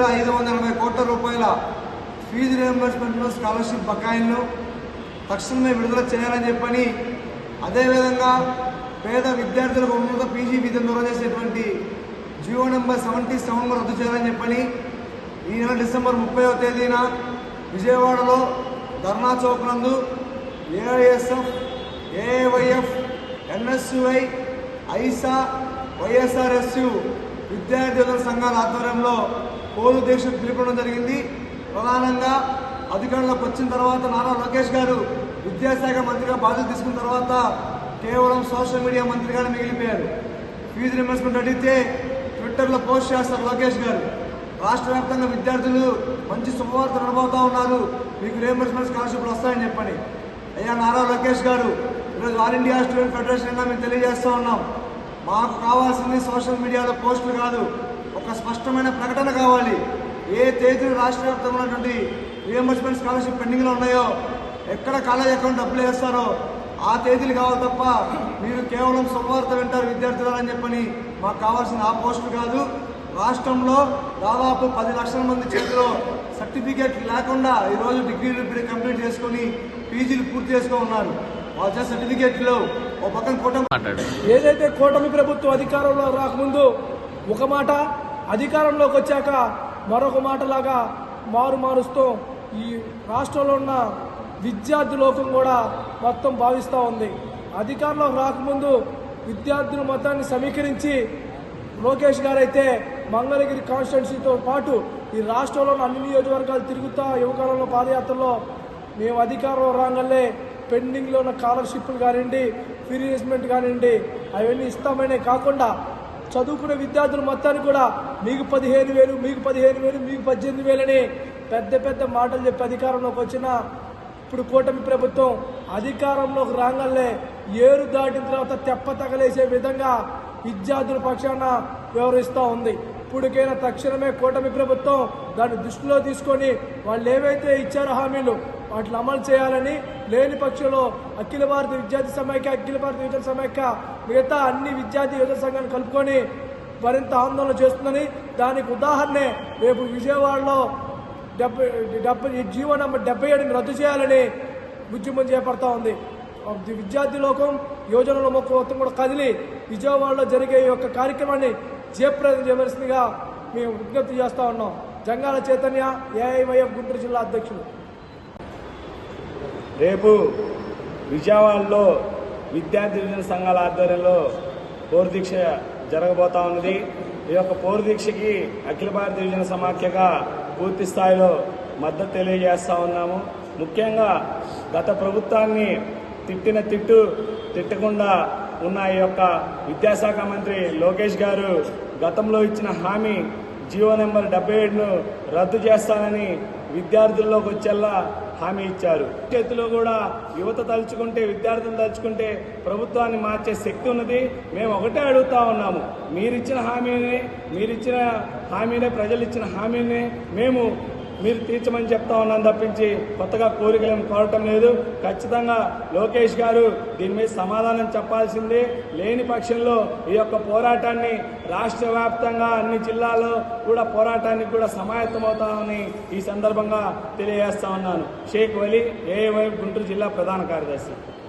వేల ఐదు వందల ఎనభై కోట్ల రూపాయల ఫీజు రియంబర్స్మెంట్ను స్కాలర్షిప్ బకాయిలను తక్షణమే విడుదల చేయాలని చెప్పని అదేవిధంగా పేద విద్యార్థులకు ఉన్నత పీజీ విద్యను దూరం చేసేటువంటి జియో నెంబర్ సెవెంటీ సెవెన్ రద్దు చేయాలని చెప్పని ఈ నెల డిసెంబర్ ముప్పైవ తేదీన విజయవాడలో ధర్నా చౌక్ నందు AISF AIYF NSUI AISA YSRSU విద్యార్థుల సంఘాల ఆధ్వర్యంలో పోలు దేశం పిలుపడం జరిగింది. ప్రధానంగా అధికారంలోకి వచ్చిన తర్వాత నారా లోకేష్ గారు విద్యాశాఖ మంత్రిగా బాధ్యత తీసుకున్న తర్వాత కేవలం సోషల్ మీడియా మంత్రిగానే మిగిలిపోయారు. ఫీజు రిమర్స్మెంట్ అడిగితే ట్విట్టర్లో పోస్ట్ చేస్తారు లోకేష్ గారు. రాష్ట్ర వ్యాప్తంగా విద్యార్థులు మంచి శుభవార్త నడబోతా ఉన్నారు. మీకు రియంబర్స్మెంట్ స్కాలర్షిప్లు వస్తాయని చెప్పని. అయ్యా నారా లోకేష్ గారు ఈరోజు ఆల్ ఇండియా స్టూడెంట్ ఫెడరేషన్గా మేము తెలియజేస్తూ ఉన్నాం. మాకు కావాల్సింది సోషల్ మీడియాలో పోస్టులు కాదు ఒక స్పష్టమైన ప్రకటన కావాలి. ఏ తేదీలు రాష్ట్ర వ్యాప్తంగా ఉన్నటువంటి రియంబర్స్మెంట్ స్కాలర్షిప్ పెండింగ్లో ఉన్నాయో ఎక్కడ కాలేజ్ అకౌంట్ డబ్బులు వేస్తారో ఆ తేదీలు కావాలి తప్ప మీరు కేవలం శుభవార్త వింటారు విద్యార్థులు అని చెప్పని మాకు కావాల్సిన ఆ పోస్టులు కాదు. రాష్ట్రంలో దాదాపు పది లక్షల మంది చేతిలో సర్టిఫికేట్ లేకుండా ఈరోజు డిగ్రీలు కంప్లీట్ చేసుకొని పీజీలు పూర్తి చేసుకో ఉన్నారు. సర్టిఫికేట్లు ఓ పక్కన కూటమి ఏదైతే కూటమి ప్రభుత్వం అధికారంలో రాకముందు ఒక మాట అధికారంలోకి వచ్చాక మరొక మాటలాగా మారు మారుస్తూ ఈ రాష్ట్రంలో ఉన్న విద్యార్థి లోకం కూడా మొత్తం భావిస్తూ ఉంది. అధికారంలోకి రాకముందు విద్యార్థుల మొత్తాన్ని సమీకరించి లోకేష్ గారు అయితే మంగళగిరి కాన్స్టిట్యున్సీతో పాటు ఈ రాష్ట్రంలో ఉన్న అన్ని నియోజకవర్గాలు తిరుగుతా యువకాలంలో పాదయాత్రలో మేము అధికారంలో రాగానే పెండింగ్లో ఉన్న స్కాలర్షిప్లు కానివ్వండి ఫీ రియంబర్స్మెంట్ కానివ్వండి అవన్నీ ఇస్తామనే కాకుండా చదువుకునే విద్యార్థులు మొత్తాన్ని కూడా మీకు పదిహేను వేలు మీకు పదిహేను వేలు మీకు పద్దెనిమిది వేలని పెద్ద పెద్ద మాటలు చెప్పి అధికారంలోకి వచ్చిన ఇప్పుడు కూటమి ప్రభుత్వం అధికారంలోకి రాగానే ఏరు దాటిన తర్వాత తెప్ప తగలేసే విధంగా విద్యార్థుల పక్షాన వ్యవహరిస్తూ ఉంది. ఇప్పటికైనా తక్షణమే కూటమి ప్రభుత్వం దాన్ని దృష్టిలో తీసుకొని వాళ్ళు ఏవైతే ఇచ్చారో హామీలు వాటిని అమలు చేయాలని లేని పక్షంలో అఖిల భారత విద్యార్థి సమైక్య అఖిల భారత విద్యార్థి సమైక్య మిగతా అన్ని విద్యార్థి యువత సంఘాన్ని కలుపుకొని మరింత ఆందోళన చేస్తుందని దానికి ఉదాహరణే రేపు విజయవాడలో డెబ్బై డెబ్బై జీవో నెంబర్ డెబ్బై ఏడుని రద్దు చేయాలని ఉద్యమం చేపడతా ఉంది. విద్యార్థి లోకం యోజనలో మొక్క మొత్తం కూడా కదిలి విజయవాడలో జరిగే యొక్క కార్యక్రమాన్ని జయప్రదం చేయవలసిందిగా మేము విజ్ఞప్తి చేస్తూ ఉన్నాం. జంగాల చైతన్య ఏఐవైఎఫ్ గుంటూరు జిల్లా అధ్యక్షులు. రేపు విజయవాడలో విద్యార్థి యువజన సంఘాల ఆధ్వర్యంలో పోరు దీక్ష జరగబోతా ఉన్నది. ఈ యొక్క పోరు దీక్షకి అఖిల భారత యువజన సమాఖ్యగా పూర్తి స్థాయిలో మద్దతు తెలియజేస్తా ఉన్నాము. ముఖ్యంగా గత ప్రభుత్వాన్ని తిట్టిన తిట్టు తిట్టకుండా ఉన్న ఈ యొక్క విద్యాశాఖ మంత్రి లోకేష్ గారు గతంలో ఇచ్చిన హామీ జీవో నెంబర్ డెబ్బై ఏడును రద్దు చేస్తానని విద్యార్థుల్లోకి వచ్చేలా హామీ ఇచ్చారు. చేతిలో కూడా యువత తలుచుకుంటే విద్యార్థులు తలుచుకుంటే ప్రభుత్వాన్ని మార్చే శక్తి ఉన్నది. మేము ఒకటే అడుగుతా ఉన్నాము. మీరిచ్చిన హామీని మీరిచ్చిన హామీనే ప్రజలు ఇచ్చిన హామీని మేము మీరు తీర్చమని చెప్తా ఉన్నాను తప్పించి కొత్తగా కోరికలను కోరటం లేదు. ఖచ్చితంగా లోకేష్ గారు దీని మీద సమాధానం చెప్పాల్సిందే. లేని పక్షంలో ఈ యొక్క పోరాటాన్ని రాష్ట్ర వ్యాప్తంగా అన్ని జిల్లాల్లో కూడా పోరాటానికి కూడా సమాయత్తమవుతామని ఈ సందర్భంగా తెలియజేస్తా ఉన్నాను. షేక్ వలి ఏఐవై గుంటూరు జిల్లా ప్రధాన కార్యదర్శి.